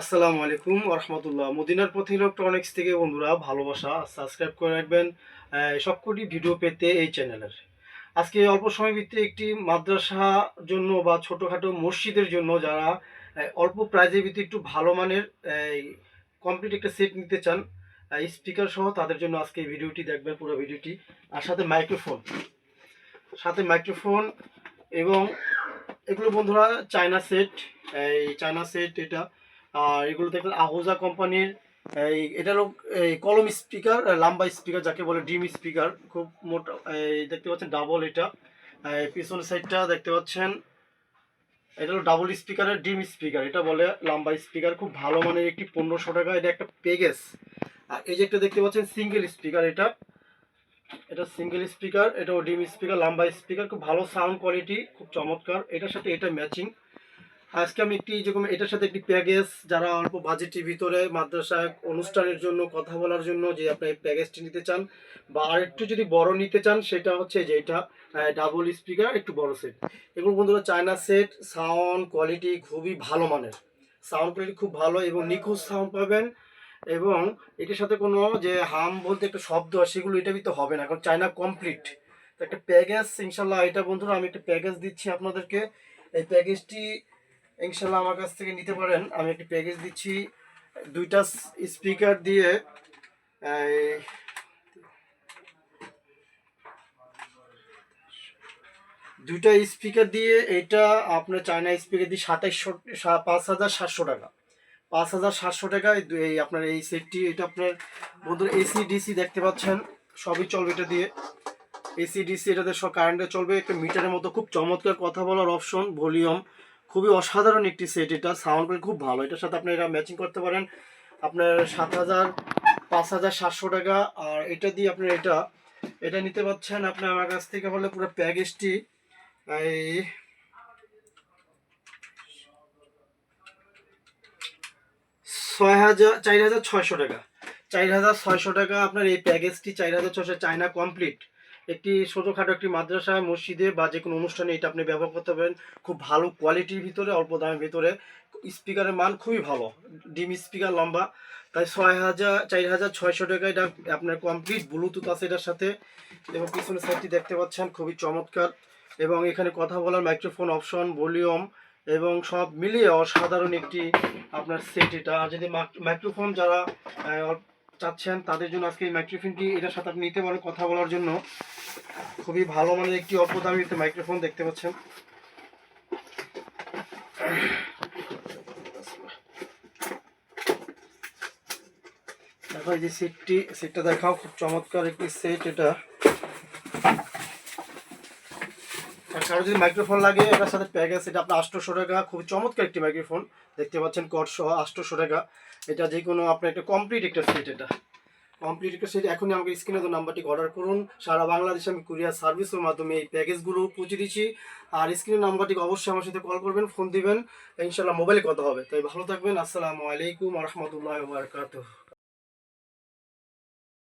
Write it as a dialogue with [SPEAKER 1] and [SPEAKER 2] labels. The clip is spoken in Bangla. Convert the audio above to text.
[SPEAKER 1] আসসালামু আলাইকুম রহমতুল্লাহ মদিনার পথে ইলেকট্রনিক্স থেকে বন্ধুরা ভালোবাসা, সাবস্ক্রাইব করে রাখবেন সবকটি ভিডিও পেতে এই চ্যানেলের। আজকে অল্প সময় ভিত্তিক একটি মাদ্রাসা জন্য বা ছোটোখাটো মসজিদের জন্য যারা অল্প প্রাইজের ভিত্তি একটু ভালো মানের কমপ্লিট একটা সেট নিতে চান স্পিকার সহ তাদের জন্য আজকে এই ভিডিওটি দেখবেন, পুরো ভিডিওটি। আর সাথে মাইক্রোফোন। সাথে মাইক্রোফোন এবং এগুলো বন্ধুরা চায়না সেট, এই চায়না সেট এটা আর এগুলো দেখবেন আহুজা কোম্পানির, এই, এটা হলো, এই, কলম স্পিকার লাম্বা স্পিকার যাকে বলে ডিম স্পিকার, খুব মোটা দেখতে পাচ্ছেন ডাবল এটা। পিছনের সাইডটা দেখতে পাচ্ছেন, এটা হলো ডাবল স্পিকারের ডিম স্পিকার, এটা বলে লাম্বা স্পিকার, খুব ভালো মানের একটি পনেরোশো টাকা, এটা একটা পেগেস। আর এই যে একটা দেখতে পাচ্ছেন সিঙ্গেল স্পিকার এটা এটা সিঙ্গেল স্পিকার, এটাও ডিম স্পিকার, লাম্বা স্পিকার, খুব ভালো সাউন্ড কোয়ালিটি খুব চমৎকার, এটার সাথে এটা ম্যাচিং আজকে আমি একটি যেরকম এটার সাথে একটি প্যাকেজ, যারা অল্প বাজেটের ভিতরে মাদ্রাসায় অনুষ্ঠানের জন্য কথা বলার জন্য যে আপনি এই প্যাকেজটি নিতে চান বা আর একটু যদি বড় নিতে চান, সেটা হচ্ছে যে এটা ডাবল স্পিকার একটু বড় সেট এগুলো বন্ধুরা চায়না সেট সাউন্ড কোয়ালিটি খুবই ভালো মানের। সাউন্ড কোয়ালিটি খুব ভালো এবং নিখুঁত সাউন্ড পাবেন এবং এটার সাথে কোনো যে হাম বলতে একটা শব্দ সেগুলো এটা ভিতরে হবে না, কারণ চায়না কমপ্লিট তো একটা প্যাকেজ ইনশাল্লাহ এটা বন্ধুরা আমি একটা প্যাকেজ দিচ্ছি আপনাদেরকে। এই প্যাকেজটি ইনশাল্লাহ আমার কাছ থেকে নিতে পারেন। আমি একটি প্যাকেজ দিচ্ছি। দুইটা স্পিকার দিয়ে দুইটা স্পিকার দিয়ে এটা আপনার চায়না স্পিকার দিয়ে সাতাইশশো পাঁচ হাজার সাতশো টাকা। পাঁচ হাজার সাতশো টাকায় এই আপনার এই সেটটি এটা আপনার বন্ধুরা এসি ডিসি দেখতে পাচ্ছেন। সবই চলবে এটা দিয়ে। এসি ডিসি এটাতে সব কারেন্টে চলবে। একটা মিটারের মতো, খুব চমৎকার কথা বলার অপশন ভলিউম খুবই অসাধারণ একটি সেট এটা। সাউন্ড কোয়ালিটি খুব ভালো। এটার সাথে আপনি এটা ম্যাচিং করতে পারেন। আপনার সাত হাজার, পাঁচ হাজার সাতশো টাকা। আর এটা দিয়ে আপনার এটা এটা নিতে পারছেন আপনি আমার কাছ থেকে বলে পুরো প্যাকেজটি এই ছয় হাজার, চার হাজার ছয়শো টাকা। চার হাজার ছয়শো টাকা আপনার এই প্যাকেজটি চার হাজার ছয়শো চায়না কমপ্লিট একটি ছোটোখাটো একটি মাদ্রাসায় মসজিদে বা যে কোনো অনুষ্ঠানে এটা আপনি ব্যবহার করতে পারেন খুব ভালো কোয়ালিটির ভিতরে, অল্প দামের ভিতরে। স্পিকারের মান খুবই ভালো। ডিম স্পিকার লম্বা। তাই ছয় হাজার, চার হাজার ছয়শো টাকা এটা আপনার কমপ্লিট ব্লুটুথ আছে এটার সাথে। এবং পিছনের সাইডটি দেখতে পাচ্ছেন, খুবই চমৎকার। এবং এখানে কথা বলার মাইক্রোফোন অপশন ভলিউম এবং সব মিলিয়ে অসাধারণ একটি আপনার সেট এটা। আর যদি মাইক্রোফোন যারা অল্প চাচ্ছেন তাদের জন্য আজকে এই মাইক্রোফোনটি এটার সাথে আপনি নিতে পারেন কথা বলার জন্য। খুবই ভালো মানে একটি অল্প দামি মাইক্রোফোন দেখতে পাচ্ছেন। দেখো এই যে সেটটি সেটটা দেখাও, খুব চমৎকার একটি সেট এটা। কারও যদি মাইক্রোফোন লাগে, এটার সাথে প্যাকেজ এটা আপনার আটশোশো টাকা। খুবই চমৎকার একটি মাইক্রোফোন দেখতে পাচ্ছেন কট সহ আটশোশো টাকা। এটা যে কোনো আপনার একটা কমপ্লিট একটা সেট এটা। কমপ্লিট একটা সেট এখনই আমাকে স্ক্রিনে তো নাম্বারটি অর্ডার করুন। সারা বাংলাদেশে আমি কুরিয়ার সার্ভিসের মাধ্যমে এই প্যাকেজগুলো পৌঁছে দিচ্ছি। আর স্ক্রিনের নাম্বারটি অবশ্যই আমার সাথে কল করবেন ফোন দিবেন। ইনশাল্লাহ মোবাইলে কথা হবে। তাই ভালো থাকবেন। আসসালামু আলাইকুম রহমতুল্লাহ বারকাতুহ।